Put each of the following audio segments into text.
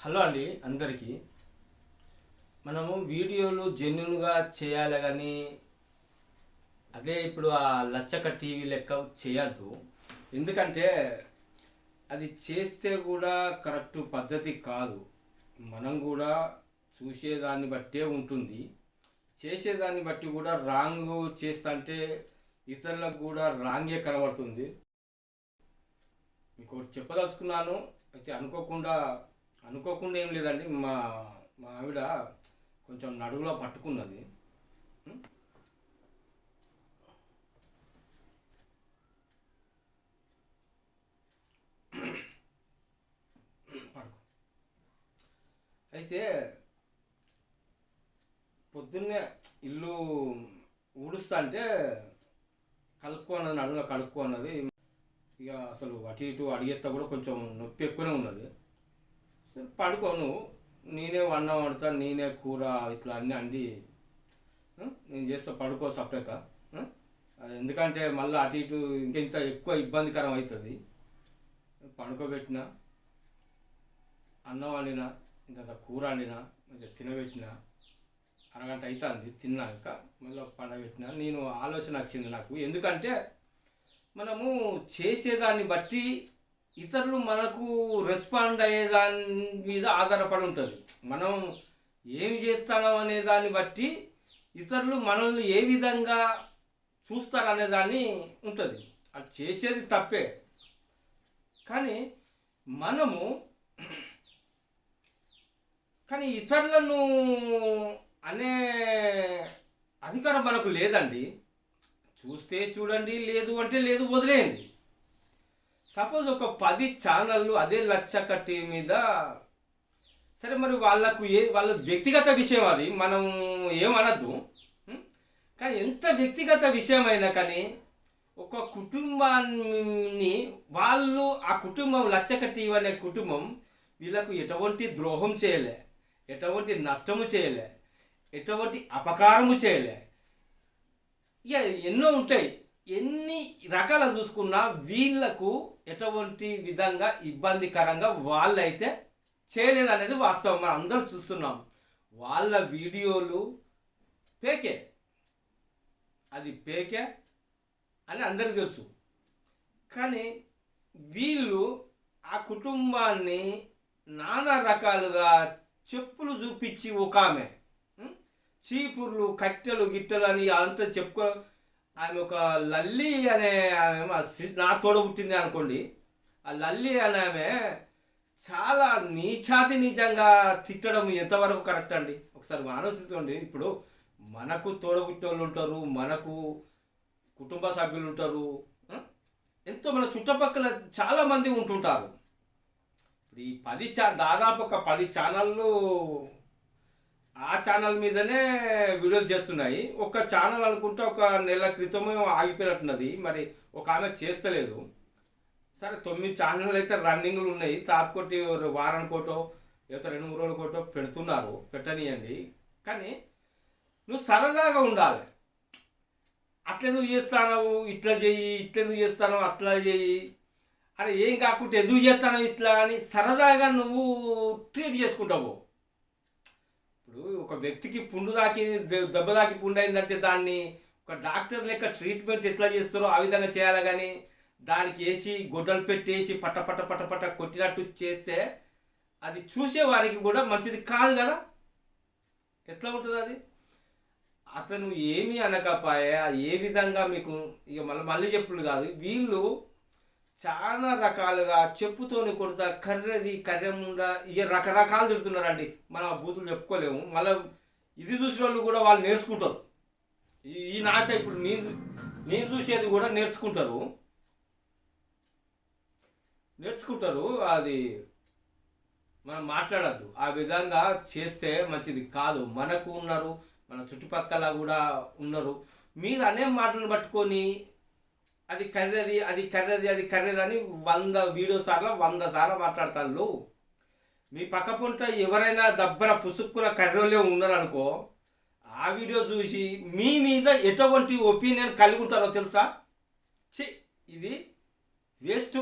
Hello అండి అందరికీ. మనము వీడియోలు జెన్యున్గా చేయాలి కానీ అదే ఇప్పుడు ఆ లచ్చక టీవీ లెక్క చేయొద్దు. ఎందుకంటే అది చేస్తే కూడా కరెక్ట్ పద్ధతి కాదు. మనం కూడా చూసేదాన్ని బట్టే ఉంటుంది. చేసేదాన్ని బట్టి కూడా రాంగ్ చేస్తంటే ఇతరులకు కూడా రాంగే కనబడుతుంది. మీకు చెప్పదలుచుకున్నాను అయితే అనుకోకుండా అనుకోకుండా ఏం లేదండి. మా మా ఆవిడ కొంచెం నడువులో పట్టుకున్నది. పడుకో. అయితే పొద్దున్నే ఇల్లు ఊడుస్తా అంటే కలుక్కో అన్నది నడువులో కలుక్కో అన్నది. ఇక అసలు అటు ఇటు అడిగేస్తా కూడా కొంచెం నొప్పి ఎక్కువనే ఉన్నది. సరే పడుకో నువ్వు. నేనే అన్నం వండుతా నేనే కూర ఇట్లా అన్నీ అండి నేను చేస్తా పడుకో సపరేక ఎందుకంటే మళ్ళీ అటు ఇటు ఇంకా ఇంత ఎక్కువ ఇబ్బందికరం అవుతుంది. పడుకోబెట్టిన అన్నం వండిన ఇంత కూర వండిన కొంచెం తినబెట్టిన అరగంట అవుతుంది తిన్నాక మళ్ళీ పండబెట్టిన నేను ఆలోచన వచ్చింది నాకు. ఎందుకంటే మనము చేసేదాన్ని బట్టి ఇతరులు మనకు రెస్పాండ్ అయ్యేదాని మీద ఆధారపడి ఉంటుంది. మనం ఏమి చేస్తాం అనే దాన్ని బట్టి ఇతరులు మనల్ని ఏ విధంగా చూస్తారు దాన్ని ఉంటుంది. అది చేసేది తప్పే. కానీ మనము కానీ ఇతరులను అనే అధికారం మనకు లేదండి. చూస్తే చూడండి లేదు అంటే లేదు వదిలేయండి. సపోజ్ ఒక పది ఛానళ్ళు అదే లచ్చ టీవీ మీద సరే మరి వాళ్ళకు ఏ వాళ్ళ వ్యక్తిగత విషయం అది మనం ఏమనద్దు. కానీ ఎంత వ్యక్తిగత విషయమైనా కానీ ఒక కుటుంబాన్ని వాళ్ళు ఆ కుటుంబం లచ్చక టీవీ అనే కుటుంబం వీళ్ళకు ఎటువంటి ద్రోహం చేయలే ఎటువంటి నష్టము చేయలే ఎటువంటి అపకారము చేయలే. ఇక ఎన్నో ఉంటాయి. ఎన్ని రకాల చూసుకున్నా వీళ్ళకు ఎటువంటి విధంగా ఇబ్బందికరంగా వాళ్ళైతే చేయలేదు అనేది వాస్తవం. మనం అందరూ చూస్తున్నాం. వాళ్ళ వీడియోలు పేకే. అది పేకే అని అందరికీ తెలుసు. కానీ వీళ్ళు ఆ కుటుంబాన్ని నానా రకాలుగా చెప్పులు చూపించి ఒక ఆమె. చీపుర్లు కట్టెలు గిట్టెలు అని అంతా చెప్పుకో ఆమె ఒక లల్లి అనే ఆమె నా తోడ పుట్టింది అనుకోండి. ఆ లల్లి అనే ఆమె చాలా నీచాతి నీచంగా తిట్టడం ఎంతవరకు కరెక్ట్ అండి? ఒకసారి ఆలోచించుకోండి. ఇప్పుడు మనకు తోడబుట్టోళ్ళు ఉంటారు మనకు కుటుంబ సభ్యులు ఉంటారు ఎంతో మన చుట్టుపక్కల చాలామంది ఉంటుంటారు. ఇప్పుడు ఈ పది చా దాదాపు ఒక పది ఛానళ్ళు ఆ ఛానల్ మీదనే వీడియోలు చేస్తున్నాయి. ఒక ఛానల్ అనుకుంటే ఒక నెల క్రితమే ఆగిపోయినట్టున్నది. మరి ఒక ఆమె చేస్తలేదు. సరే తొమ్మిది ఛానళ్ళు అయితే రన్నింగ్లు ఉన్నాయి. తాపుకొట్టి వారానికోటో లేకపోతే రెండు మూడు రోజులకోటో పెడుతున్నారు. పెట్టనియండి. కానీ నువ్వు సరదాగా ఉండాలి. అట్లెందుకు చేస్తానవు ఇట్లా చెయ్యి ఇట్లెందుకు చేస్తానో అట్లా చేయి అరే ఏం కాకుండా ఎందుకు చేస్తాను ఇట్లా అని సరదాగా నువ్వు ట్రీట్ చేసుకుంటావు ఇప్పుడు ఒక వ్యక్తికి పుండు దాకి దెబ్బ దాకి పుండు అయిందంటే దాన్ని ఒక డాక్టర్ లెక్క ట్రీట్మెంట్ ఎట్లా చేస్తారో ఆ విధంగా చేయాలి కానీ దానికి వేసి గొడ్డలు పెట్టేసి పట్ట పట్ట పట్ట పట్ట కొట్టినట్టు చేస్తే అది చూసే వారికి కూడా మంచిది కాదు కదా? ఎట్లా ఉంటుంది అది? అతను ఏమి అనకపాయ ఏ విధంగా మీకు ఇక మళ్ళీ మళ్ళీ చెప్పుడు కాదు వీళ్ళు చాలా రకాలుగా చెప్పుతోని కొడతా కర్రది కర్రెముండ ఇక రకరకాలు తిడుతున్నారండి. మనం ఆ బూతులు చెప్పుకోలేము. మళ్ళీ ఇది చూసిన వాళ్ళు కూడా వాళ్ళు నేర్చుకుంటారు. ఈ- ఈ నాచ ఇప్పుడు నేను నేను చూసేది కూడా నేర్చుకుంటారు. నేర్చుకుంటారు. అది మనం మాట్లాడద్దు. ఆ విధంగా చేస్తే మంచిది కాదు. మనకు ఉన్నారు. మన చుట్టుపక్కల కూడా ఉన్నారు. మీరు అనే మాటలు పట్టుకొని అది కర్రది అది కర్రది అది కర్రది అని వంద వీడియో సార్లు వంద సార్లు మాట్లాడతాను మీ పక్క పొంట ఎవరైనా దబ్బర పుసుక్కున కర్రోలే ఉన్నారనుకో ఆ వీడియో చూసి మీ మీద ఎటువంటి ఒపీనియన్ కలిగి ఉంటారో తెలుసా? ఛీ ఇది వేస్ట్.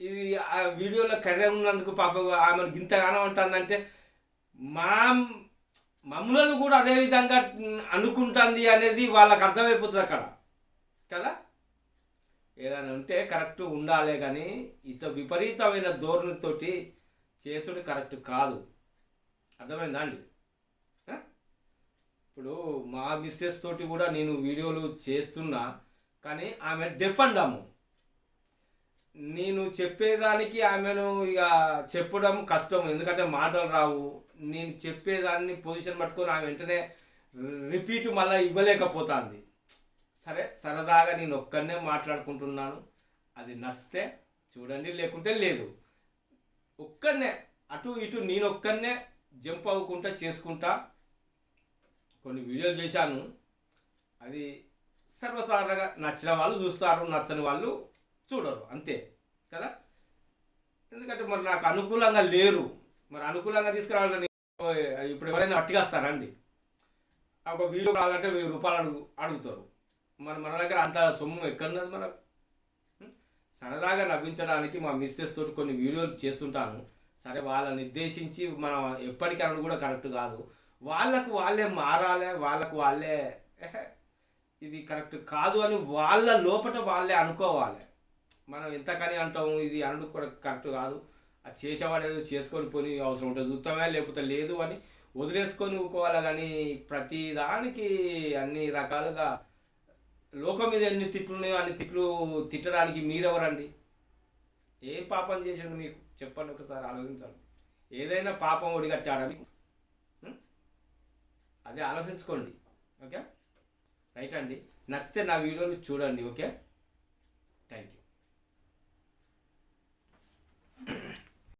ఇది ఆ వీడియోలో కర్రె ఉన్నందుకు పాప ఆమెను గింతగానం ఉంటుందంటే మా మమ్మలను కూడా అదే విధంగా అనుకుంటుంది అనేది వాళ్ళకి అర్థమైపోతుంది అక్కడ. కదా? ఏదైనా ఉంటే కరెక్ట్ ఉండాలి కానీ ఇంత విపరీతమైన ధోరణితోటి చేసుడు కరెక్ట్ కాదు. అర్థమైందా అండి? ఇప్పుడు మా మిస్సెస్ తోటి కూడా నేను వీడియోలు చేస్తున్నా కానీ ఆమె డెఫ్ అమ్ము నేను చెప్పేదానికి ఆమెను ఇక చెప్పడం కష్టం ఎందుకంటే మాటలు రావు. నేను చెప్పేదాన్ని పొజిషన్ పట్టుకొని ఆమె వెంటనే రిపీట్ మళ్ళీ ఇవ్వలేకపోతుంది. సరే సరదాగా నేను ఒక్కనే మాట్లాడుకుంటున్నాను. అది నచ్చితే చూడండి లేకుంటే లేదు. ఒక్కనే అటు ఇటు నేను ఒక్కనే జంప్ అవ్వకుండా చేసుకుంటా. కొన్ని వీడియోలు చేశాను. అది సర్వసాధారణంగా నచ్చిన వాళ్ళు చూస్తారు నచ్చని వాళ్ళు చూడరు. అంతే కదా? ఎందుకంటే మరి నాకు అనుకూలంగా లేరు. మరి అనుకూలంగా తీసుకురావాలని ఇప్పుడు ఎవరైనా పట్టుకొస్తారండి ఒక వీడియో కావాలంటే వెయ్యి రూపాయలు అడుగు అడుగుతారు. మన మన దగ్గర అంత సొమ్ము ఎక్కడున్నది మన సరదాగా నవ్వించడానికి మా మిస్సెస్ తోటి కొన్ని వీడియోలు చేస్తుంటాను. సరే వాళ్ళని నిర్దేశించి మనం ఎప్పటికైనా కూడా కరెక్ట్ కాదు. వాళ్ళకు వాళ్ళే మారాలే వాళ్ళకు వాళ్ళే ఇది కరెక్ట్ కాదు అని వాళ్ళ లోపల వాళ్ళే అనుకోవాలి. మనం ఎంతకని అంటాము ఇది అనడం కూడా కరెక్ట్ కాదు. అది చేసేవాడు ఏదో చేసుకొని పోని అవసరం ఉంటుంది చూస్తామే లేకపోతే లేదు అని వదిలేసుకొని ఊకోవాలి కానీ ప్రతి దానికి అన్ని రకాలుగా లోకం మీద ఎన్ని తిట్లు ఉన్నాయో అన్ని తిట్లు తిట్టడానికి మీరెవరండి? ఏం పాపం చేసిండు మీకు? చెప్పండి ఒకసారి ఆలోచించండి. ఏదైనా పాపం ఒడిగట్టాడా మీకు? అదే ఆలోచించుకోండి ఓకే? రైట్ అండి. నచ్చితే నా వీడియోలు చూడండి ఓకే? Thank you